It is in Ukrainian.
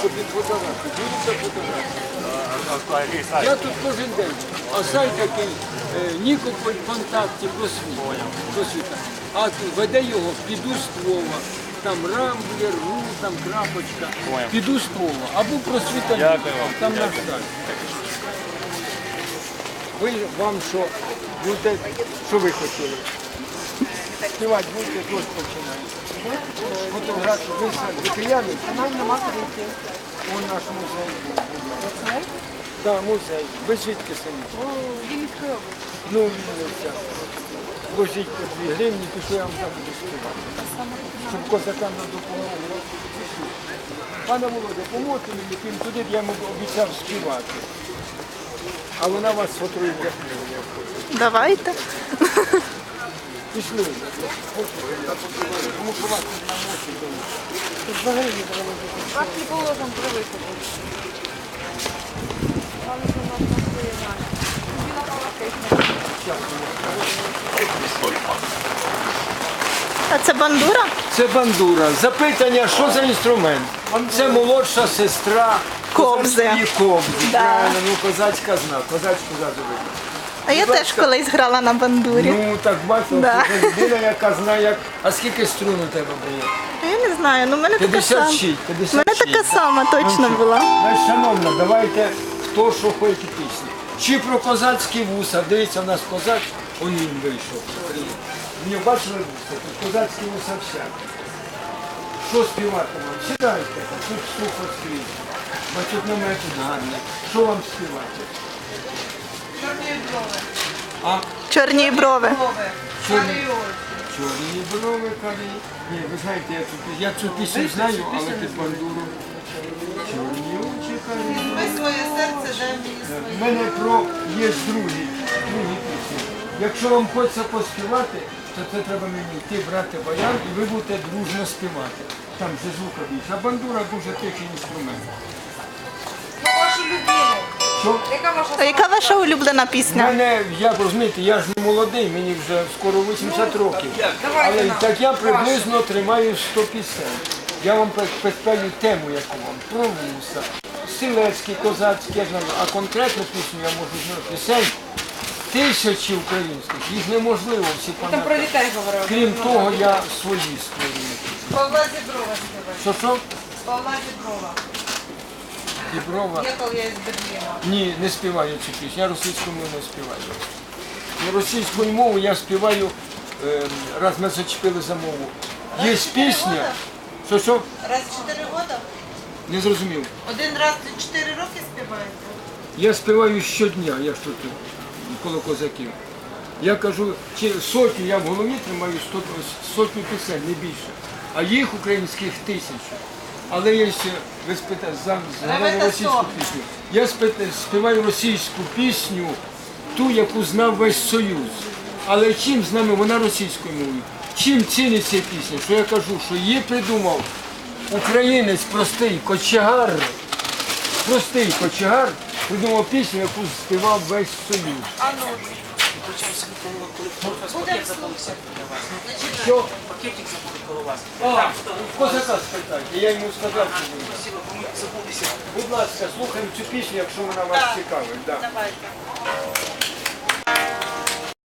щоб він фотографію. Дивіться фотографію. Я тут кожен день. А сайт такий е, Нікополь ВКонтакті просвіта. А веде його піду підуствова. Там рамблер, ру, там крапочка. Піду Підуствова. Або просвіта. Там наш сайт. Ви вам що будете, що ви хотіли? Співати будете, тут починаєте. Фотографію, ви самі, ви нема крики. У наш музей. Так, музей. Ви звідки самі? Ну, Вінниця. Ложіть по дві гривні, то що я вам там буду співати. Щоб козакам на допомогу. Пане Володя, поможете мені тим туди, я йому обіцяв співати. А вона вас фотографує. Давайте. Пішли. Тому що вас тут на дома. Тут взагалі не треба бути. Вас не положено при виходу. Вам вже на своє знання. Біла палатка. А це бандура? Це бандура. Запитання, що за інструмент? Це молодша сестра Кобзи. кобзи. Да. Правильно, ну козацька зна, козацьку зазове. А я теж колись грала на бандурі. Ну так бачите, Да. це людина, яка знає, як. А скільки струн у тебе було? Я не знаю, ну в мене така сама. 56, У 56. мене така сама точно Ну, була. Значить, шановна, давайте хто що хоче пісні. Чи про козацькі вуса, дивіться, у нас козак, он він вийшов. Мені бачили вуса, тут козацькі вуса всякі. Що співати вам? Сідайте, тут сухо скрізь. Бачить намет тут гарний. Що вам співати? А Чорні брови. чорні, чорні брови карі. Ні, ви знаєте, я цю, пісню- я цю пісню знаю, але під бандуру. Чорні очі карі. Своє серце дай мені своє. В мене про є другі, другі пісні. Якщо вам хочеться поспівати, то це треба мені йти брати баян і ви будете дружно співати. Там же звука більше. А бандура дуже тихий інструмент. Ну, вашу любиму. Що? А яка ваша улюблена пісня? мене, як розумієте, я ж не молодий, мені вже скоро 80 років. Але так я приблизно тримаю 100 пісень. Я вам представлю тему, яку вам про вуса, сілецькі, козацькі, я знаю, а конкретну пісню я можу знати. Пісень тисячі українських, їх неможливо всі Там про пам'ятати. дітей говорили. Крім того, я свої створюю. Павла Зіброва співає. Що що? Павла Зіброва. Діброва. Їхав я із Берліна. Ні, не співаю цю пісню. Я російською мовою не співаю. Ну, Російською мовою я співаю, е, раз ми зачепили за мову. Є пісня. Що що? Раз в 4 роки? Не зрозумів. Один раз в 4 роки співаєте? Я співаю щодня, я ж тут коло козаків. Я кажу, чи сотню, я в голові тримаю сто- сотню пісень, не більше. А їх українських тисячу. Але я ще, ви спитаєте, за- згадали російську пісню. Я співаю російську пісню, ту, яку знав весь Союз. Але чим з нами вона російською мовою? Чим ціниться пісня? Що я кажу, що її придумав українець простий кочегар, простий кочегар придумав пісню, яку співав весь Союз. А ну, Що? Пакетик забули коло вас. А, козака спитайте, я йому сказав, що ви. Будь ласка, слухаємо цю пісню, якщо вона вас цікавить. Да. давайте.